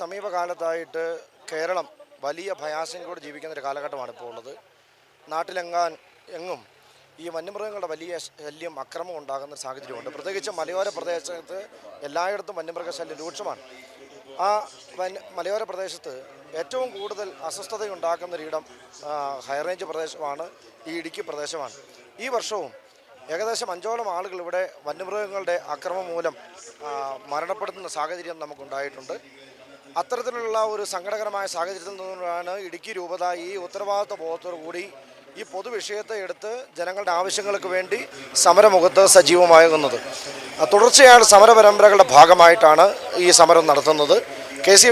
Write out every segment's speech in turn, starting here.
സമീപകാലത്തായിട്ട് കേരളം വലിയ ഭയാസം ഭയാശങ്കയോട് ജീവിക്കുന്ന ഒരു കാലഘട്ടമാണ് ഇപ്പോൾ ഉള്ളത്. നാട്ടിലെങ്ങാൻ എങ്ങും ഈ വന്യമൃഗങ്ങളുടെ വലിയ ശല്യം അക്രമം ഉണ്ടാകുന്ന സാഹചര്യമുണ്ട്. പ്രത്യേകിച്ച് മലയോര പ്രദേശത്ത് എല്ലായിടത്തും വന്യമൃഗ ശല്യം രൂക്ഷമാണ്. ആ മലയോര പ്രദേശത്ത് ഏറ്റവും കൂടുതൽ അസ്വസ്ഥതയുണ്ടാക്കുന്ന ഒരിടം ഹൈറേഞ്ച് പ്രദേശമാണ് ഈ ഇടുക്കി പ്രദേശമാണ്. ഈ വർഷവും ഏകദേശം അഞ്ചോളം ആളുകൾ ഇവിടെ വന്യമൃഗങ്ങളുടെ അക്രമം മൂലം മരണപ്പെടുന്ന സാഹചര്യം നമുക്കുണ്ടായിട്ടുണ്ട്. അത്തരത്തിലുള്ള ഒരു സങ്കടകരമായ സാഹചര്യത്തിൽ നിന്നുകൊണ്ടാണ് ഇടുക്കി രൂപത ഈ ഉത്തരവാദിത്വ ബോധത്തോടു കൂടി ഈ പൊതുവിഷയത്തെ എടുത്ത് ജനങ്ങളുടെ ആവശ്യങ്ങൾക്ക് വേണ്ടി സമരമുഖത്ത് സജീവമാകുന്നത്. തുടർച്ചയായ സമര പരമ്പരകളുടെ ഭാഗമായിട്ടാണ് ഈ സമരം നടത്തുന്നത്. കെ സി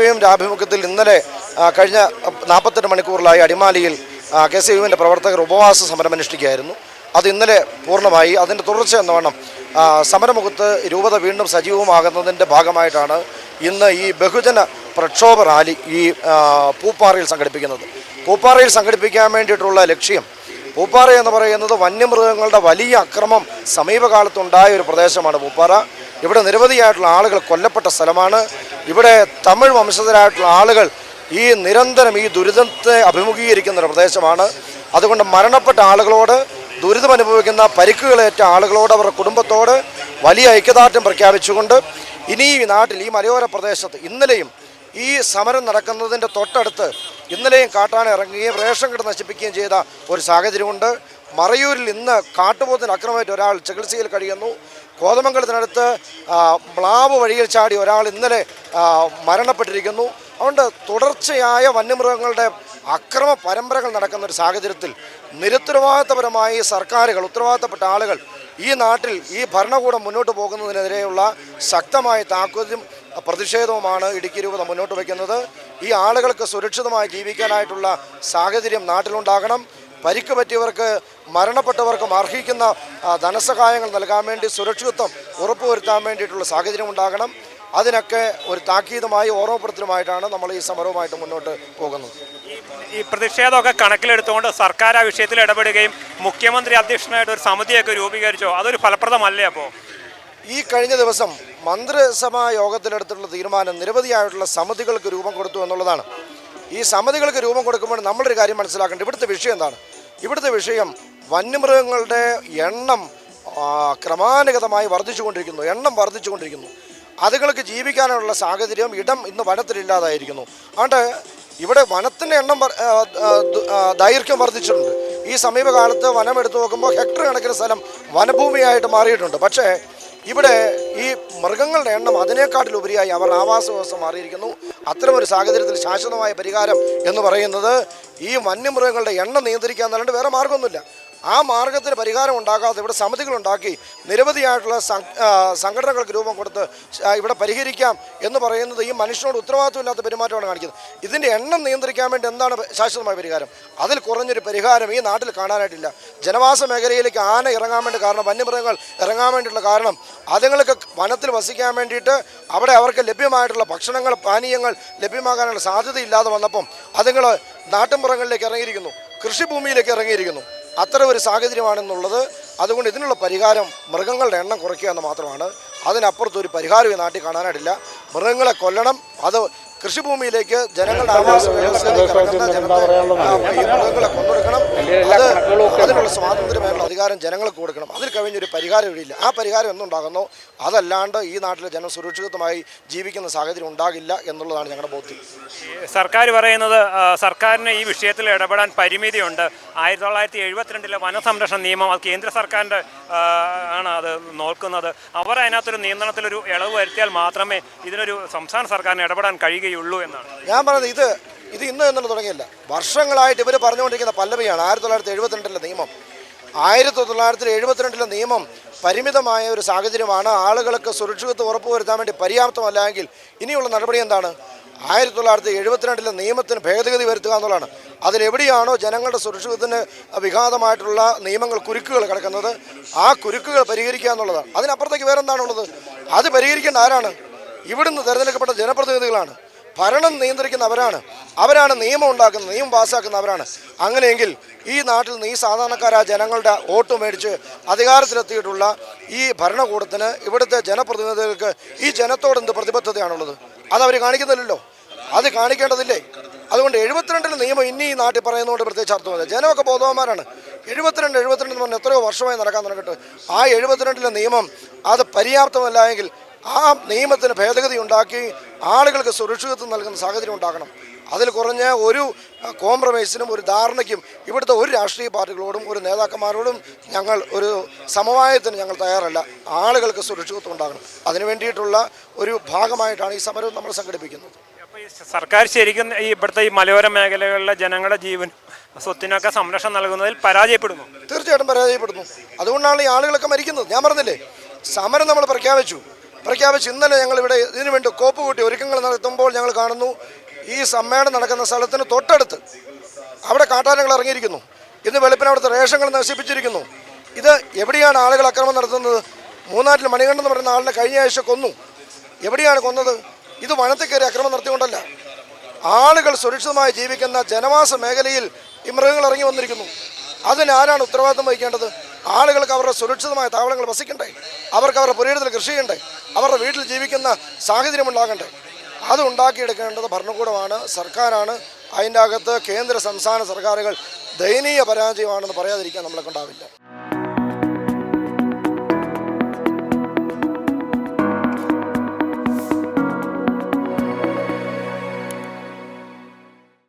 ഇന്നലെ കഴിഞ്ഞ നാൽപ്പത്തെട്ട് മണിക്കൂറിലായി അടിമാലിയിൽ കെ സി പ്രവർത്തകർ ഉപവാസ സമരം അനുഷ്ഠിക്കുകയായിരുന്നു അത് ഇന്നലെ പൂർണമായി അതിന്റെ തുടർച്ച എന്ന വണ്ണം ആ, സമരമുഖത്ത് രൂപത വീണ്ടും സജീവമാകുന്നതിന്റെ ഭാഗമായിട്ടാണ് ഇന്ന് ഈ ബഹുജന പ്രക്ഷോഭ റാലി ഈ പൂപ്പാറയിൽ സംഘടിപ്പിക്കുന്നത്. പൂപ്പാറയിൽ സംഘടിപ്പിക്കാൻ വേണ്ടിയിട്ടുള്ള ലക്ഷ്യം പൂപ്പാറ എന്ന് പറയുന്നത് വന്യമൃഗങ്ങളുടെ വലിയ അക്രമം സമീപകാലത്തുണ്ടായ ഒരു പ്രദേശമാണ് പൂപ്പാറ. ഇവിടെ നിരവധിയായിട്ടുള്ള ആളുകൾ കൊല്ലപ്പെട്ട സ്ഥലമാണ്. ഇവിടെ തമിഴ് വംശജരായിട്ടുള്ള ആളുകൾ ഈ നിരന്തരം ഈ ദുരിതത്തെ അഭിമുഖീകരിക്കുന്ന ഒരു പ്രദേശമാണ്. അതുകൊണ്ട് മരണപ്പെട്ട ആളുകളോട് ദുരിതം അനുഭവിക്കുന്ന പരിക്കുകളേറ്റ ആളുകളോട് അവരുടെ കുടുംബത്തോട് വലിയ ഐക്യദാർഢ്യം പ്രഖ്യാപിച്ചുകൊണ്ട് ഇനി ഈ നാട്ടിൽ ഈ മലയോര പ്രദേശത്ത് ഇന്നലെയും ഈ സമരം നടക്കുന്നതിന്റെ തൊട്ടടുത്ത് ഇന്നലെയും കാട്ടാണ് ഇറങ്ങുകയും റേഷൻ കട നശിപ്പിക്കുകയും ചെയ്ത ഒരു സാഹചര്യമുണ്ട്. മറയൂരിൽ ഇന്ന് കാട്ടുപോത്തിന് അക്രമമായിട്ട് ഒരാൾ ചികിത്സയിൽ കഴിയുന്നു. കോതമംഗലത്തിനടുത്ത് പ്ലാവ് വഴിയിൽ ചാടി ഒരാൾ ഇന്നലെ മരണപ്പെട്ടിരിക്കുന്നു. അതുകൊണ്ട് തുടർച്ചയായ വന്യമൃഗങ്ങളുടെ അക്രമ പരമ്പരകൾ നടക്കുന്ന ഒരു സാഹചര്യത്തിൽ നിരുത്തരവാദിത്തപരമായി സർക്കാരുകൾ ഉത്തരവാദിത്തപ്പെട്ട ആളുകൾ ഈ നാട്ടിൽ ഈ ഭരണകൂടം മുന്നോട്ട് പോകുന്നതിനെതിരെയുള്ള ശക്തമായ താക്കോലും പ്രതിഷേധവുമാണ് ഇടുക്കി രൂപത മുന്നോട്ട് വയ്ക്കുന്നത്. ഈ ആളുകൾക്ക് സുരക്ഷിതമായി ജീവിക്കാനായിട്ടുള്ള സാഹചര്യം നാട്ടിലുണ്ടാകണം. പരിക്ക് പറ്റിയവർക്ക് മരണപ്പെട്ടവർക്കും അർഹിക്കുന്ന ധനസഹായങ്ങൾ നൽകാൻ വേണ്ടി സുരക്ഷിതത്വം ഉറപ്പുവരുത്താൻ വേണ്ടിയിട്ടുള്ള സാഹചര്യം ഉണ്ടാകണം. അതിനൊക്കെ ഒരു താക്കീതുമായി ഓർമ്മപ്പെടുത്തലുമായിട്ടാണ് നമ്മൾ ഈ സമരവുമായിട്ട് മുന്നോട്ട് പോകുന്നത്. ഈ പ്രതിഷേധമൊക്കെ കണക്കിലെടുത്തുകൊണ്ട് സർക്കാർ ആ വിഷയത്തിൽ ഇടപെടുകയും മുഖ്യമന്ത്രി അധ്യക്ഷനായിട്ട് ഒരു സമിതിയൊക്കെ രൂപീകരിച്ചോ അതൊരു ഫലപ്രദമല്ലേ അപ്പോൾ ഈ കഴിഞ്ഞ ദിവസം മന്ത്രിസഭാ യോഗത്തിലെടുത്തിട്ടുള്ള തീരുമാനം നിരവധിയായിട്ടുള്ള സമിതികൾക്ക് രൂപം കൊടുത്തു എന്നുള്ളതാണ്. ഈ സമിതികൾക്ക് രൂപം കൊടുക്കുമ്പോൾ നമ്മളൊരു കാര്യം മനസ്സിലാക്കേണ്ടത് ഇവിടുത്തെ വിഷയം എന്താണ്? ഇവിടുത്തെ വിഷയം വന്യമൃഗങ്ങളുടെ എണ്ണം ക്രമാനുഗതമായി വർദ്ധിച്ചുകൊണ്ടിരിക്കുന്നു എണ്ണം വർദ്ധിച്ചുകൊണ്ടിരിക്കുന്നു. അതുങ്ങൾക്ക് ജീവിക്കാനുള്ള സാഹചര്യം ഇടം ഇന്ന് വനത്തിലില്ലാതായിരിക്കുന്നു. അതുകൊണ്ട് ഇവിടെ വനത്തിന്റെ എണ്ണം ദൈർഘ്യം വർദ്ധിച്ചിട്ടുണ്ട്. ഈ സമീപകാലത്ത് വനം എടുത്തു നോക്കുമ്പോൾ ഹെക്ടർ കണക്കിന് സ്ഥലം വനഭൂമിയായിട്ട് മാറിയിട്ടുണ്ട്. പക്ഷേ ഇവിടെ ഈ മൃഗങ്ങളുടെ എണ്ണം അതിനേക്കാട്ടിലുപരിയായി അവർ ആവാസ വ്യവസ്ഥ മാറിയിരിക്കുന്നു. അത്തരമൊരു സാഹചര്യത്തിൽ ശാശ്വതമായ പരിഹാരം എന്ന് പറയുന്നത് ഈ വന്യമൃഗങ്ങളുടെ എണ്ണം നിയന്ത്രിക്കുക എന്നല്ലാണ്ട് വേറെ മാർഗമൊന്നുമില്ല. ആ മാർഗത്തിന് പരിഹാരം ഉണ്ടാക്കാതെ ഇവിടെ സമിതികളുണ്ടാക്കി നിരവധിയായിട്ടുള്ള സംഘടനകൾക്ക് രൂപം കൊടുത്ത് ഇവിടെ പരിഹരിക്കാം എന്ന് പറയുന്നത് ഈ മനുഷ്യനോട് ഉത്തരവാദിത്വമില്ലാത്ത പെരുമാറ്റമാണ് കാണിക്കുന്നത്. ഇതിന്റെ എണ്ണം നിയന്ത്രിക്കാൻ വേണ്ടി എന്താണ് ശാശ്വതമായ പരിഹാരം? അതിൽ കുറഞ്ഞൊരു പരിഹാരം ഈ നാട്ടിൽ കാണാനായിട്ടില്ല. ജനവാസ മേഖലയിലേക്ക് ആന ഇറങ്ങാൻ വേണ്ടി കാരണം വന്യമൃഗങ്ങൾ ഇറങ്ങാൻ വേണ്ടിയിട്ടുള്ള കാരണം അതുങ്ങൾക്ക് വനത്തിൽ വസിക്കാൻ വേണ്ടിയിട്ട് അവിടെ അവർക്ക് ലഭ്യമായിട്ടുള്ള ഭക്ഷണങ്ങൾ പാനീയങ്ങൾ ലഭ്യമാകാനുള്ള സാധ്യതയില്ലാതെ വന്നപ്പം അതുങ്ങൾ നാട്ടിൻപുറങ്ങളിലേക്ക് ഇറങ്ങിയിരിക്കുന്നു. കൃഷിഭൂമിയിലേക്ക് ഇറങ്ങിയിരിക്കുന്നു. അത്തരം ഒരു സാഹചര്യമാണെന്നുള്ളത് അതുകൊണ്ട് ഇതിനുള്ള പരിഹാരം മൃഗങ്ങളുടെ എണ്ണം കുറയ്ക്കുക എന്ന് മാത്രമാണ് അതിനപ്പുറത്ത് ഒരു പരിഹാരം ഈ നാട്ടിൽ കാണാനായിട്ടില്ല. മൃഗങ്ങളെ കൊല്ലണം. അത് കൃഷിഭൂമിയിലേക്ക് ജനങ്ങളുടെ ആവാസ വ്യവസ്ഥയിലേക്ക് ഇറങ്ങുന്ന ജനത്തെ ഈ മൃഗങ്ങളെ കൊണ്ടുകൊടുക്കണം അത് അതിനുള്ള സ്വാതന്ത്ര്യമായിട്ടുള്ള അധികാരം ജനങ്ങൾക്ക് കൊടുക്കണം. അതിൽ കവിഞ്ഞൊരു പരിഹാരം ഇവിടെയില്ല ആ പരിഹാരം എന്നുണ്ടാകുന്നു അതല്ലാണ്ട് ഈ നാട്ടിലെ ജനം സുരക്ഷിതമായി ജീവിക്കുന്ന സാഹചര്യം ഉണ്ടാകില്ല എന്നുള്ളതാണ് ഞങ്ങളുടെ ബോധ്യം. സർക്കാർ പറയുന്നത് സർക്കാരിന് ഈ വിഷയത്തിൽ ഇടപെടാൻ പരിമിതിയുണ്ട്. ആയിരത്തി തൊള്ളായിരത്തി എഴുപത്തിരണ്ടിലെ വനസംരക്ഷണ നിയമം അത് കേന്ദ്ര സർക്കാരിന്റെ ആണ് അത് നോക്കുന്നത്. അവർ അതിനകത്തൊരു നിയന്ത്രണത്തിലൊരു ഇളവ് വരുത്തിയാൽ മാത്രമേ ഇതിനൊരു സംസ്ഥാന സർക്കാരിന് ഇടപെടാൻ കഴിയുകയുള്ളൂ എന്നാണ്. ഞാൻ പറയുന്നത് ഇത് ഇത് ഇന്ന് എന്നുള്ള തുടങ്ങിയല്ല. വർഷങ്ങളായിട്ട് ഇവർ പറഞ്ഞുകൊണ്ടിരിക്കുന്ന പല്ലവിയാണ്. ആയിരത്തി തൊള്ളായിരത്തി എഴുപത്തിരണ്ടിലെ നിയമം. ആയിരത്തി തൊള്ളായിരത്തി എഴുപത്തിരണ്ടിലെ നിയമം പരിമിതമായ ഒരു സാഹചര്യമാണ്. ആളുകൾക്ക് സുരക്ഷിതത്വം ഉറപ്പുവരുത്താൻ വേണ്ടി പര്യാപ്തമല്ല എങ്കിൽ ഇനിയുള്ള നടപടി എന്താണ്? ആയിരത്തി തൊള്ളായിരത്തി എഴുപത്തിരണ്ടിലെ നിയമത്തിന് ഭേദഗതി വരുത്തുക എന്നുള്ളതാണ്. അതിലെവിടെയാണോ ജനങ്ങളുടെ സുരക്ഷിതത്തിന് വിഘാതമായിട്ടുള്ള നിയമങ്ങൾ കുരുക്കുകൾ കിടക്കുന്നത് ആ കുരുക്കുകൾ പരിഹരിക്കുക എന്നുള്ളതാണ്. അതിനപ്പുറത്തേക്ക് വേറെ എന്താണുള്ളത് അത് പരിഹരിക്കേണ്ട ആരാണ്? ഇവിടുന്ന് തിരഞ്ഞെടുക്കപ്പെട്ട ജനപ്രതിനിധികളാണ്. ഭരണം നിയന്ത്രിക്കുന്ന അവരാണ് അവരാണ് നിയമം ഉണ്ടാക്കുന്നത് നിയമം പാസ്സാക്കുന്ന അവരാണ് അങ്ങനെയെങ്കിൽ ഈ നാട്ടിൽ നിന്ന് ഈ സാധാരണക്കാരായ ജനങ്ങളുടെ വോട്ട് മേടിച്ച് അധികാരത്തിലെത്തിയിട്ടുള്ള ഈ ഭരണകൂടത്തിന് ഇവിടുത്തെ ജനപ്രതിനിധികൾക്ക് ഈ ജനത്തോട് എന്ത് പ്രതിബദ്ധതയാണുള്ളത്? അതവർ കാണിക്കുന്നില്ലല്ലോ. അത് കാണിക്കേണ്ടതില്ലേ? അതുകൊണ്ട് എഴുപത്തിരണ്ടിൽ നിയമം ഇനി ഈ നാട്ടിൽ പറയുന്നതുകൊണ്ട് പ്രത്യേകിച്ച് അർത്ഥമില്ല ജനമൊക്കെ ബോധവാന്മാരാണ്. എഴുപത്തിരണ്ട് എഴുപത്തിരണ്ട് എന്ന് പറഞ്ഞാൽ എത്രയോ വർഷമായി നടക്കാൻ തുടങ്ങിയിട്ട് ആ എഴുപത്തിരണ്ടിലെ നിയമം അത് പര്യാപ്തമല്ല എങ്കിൽ ആ നിയമത്തിന് ഭേദഗതി ഉണ്ടാക്കി ആളുകൾക്ക് സുരക്ഷിതത്വം നൽകുന്ന സാഹചര്യം ഉണ്ടാക്കണം അതിൽ കുറഞ്ഞ ഒരു കോംപ്രമൈസിനും ഒരു ധാരണയ്ക്കും ഇവിടുത്തെ ഒരു രാഷ്ട്രീയ പാർട്ടികളോടും ഒരു നേതാക്കന്മാരോടും ഞങ്ങൾ ഒരു സമവായത്തിന് ഞങ്ങൾ തയ്യാറല്ല. ആളുകൾക്ക് സുരക്ഷിതത്വം ഉണ്ടാകണം. അതിനു വേണ്ടിയിട്ടുള്ള ഒരു ഭാഗമായിട്ടാണ് ഈ സമരം നമ്മൾ സംഘടിപ്പിക്കുന്നത്. സർക്കാർ ശരിക്കും ഈ ഇവിടുത്തെ ഈ മലയോര മേഖലകളിലെ ജനങ്ങളുടെ ജീവൻ സ്വത്തിനൊക്കെ സംരക്ഷണം നൽകുന്നതിൽ പരാജയപ്പെടുന്നു തീർച്ചയായിട്ടും പരാജയപ്പെടുന്നു. അതുകൊണ്ടാണ് ഈ ആളുകളൊക്കെ മരിക്കുന്നത്. ഞാൻ പറഞ്ഞില്ലേ സമരം നമ്മൾ പ്രഖ്യാപിച്ചു. പ്രഖ്യാപിച്ച് ഇന്നലെ ഞങ്ങൾ ഇവിടെ ഇതിനു വേണ്ടി കോപ്പ് കൂട്ടി ഒരുക്കങ്ങൾ നടത്തുമ്പോൾ ഞങ്ങൾ കാണുന്നു ഈ സമ്മേളനം നടക്കുന്ന സ്ഥലത്തിന് തൊട്ടടുത്ത് അവിടെ കാട്ടാനകൾ ഇറങ്ങിയിരിക്കുന്നു. ഇന്ന് വെളുപ്പിന് അവിടുത്തെ റേഷങ്ങൾ നശിപ്പിച്ചിരിക്കുന്നു. ഇത് എവിടെയാണ് ആളുകൾ അക്രമം നടത്തുന്നത്? മൂന്നാറ്റിൽ മണികണ്ഠൻ എന്ന് പറയുന്ന ആളിനെ കഴിഞ്ഞ ആഴ്ച കൊന്നു. എവിടെയാണ് കൊന്നത്? ഇത് വനത്തിൽ കയറി അക്രമം നടത്തിക്കൊണ്ടല്ല. ആളുകൾ സുരക്ഷിതമായി ജീവിക്കുന്ന ജനവാസ മേഖലയിൽ ഈ മൃഗങ്ങൾ ഇറങ്ങി വന്നിരിക്കുന്നു. അതിനാരാണ് ഉത്തരവാദിത്വം വഹിക്കേണ്ടത്? ആളുകൾക്ക് അവരുടെ സുരക്ഷിതമായ താവളങ്ങൾ വസിക്കണ്ടേ? അവർക്ക് അവരുടെ പുരയിടത്തിൽ കൃഷി ചെയ്യണ്ടേ? അവരുടെ വീട്ടിൽ ജീവിക്കുന്ന സാഹചര്യം ഉണ്ടാകണ്ടേ? അത് ഉണ്ടാക്കിയെടുക്കേണ്ടത് ഭരണകൂടമാണ് സർക്കാരാണ്. അതിന്റെ അകത്ത് കേന്ദ്ര സംസ്ഥാന സർക്കാരുകൾ ദയനീയ പരാജയമാണെന്ന് പറയാതിരിക്കാൻ നമ്മളെ കൊണ്ടാവില്ല.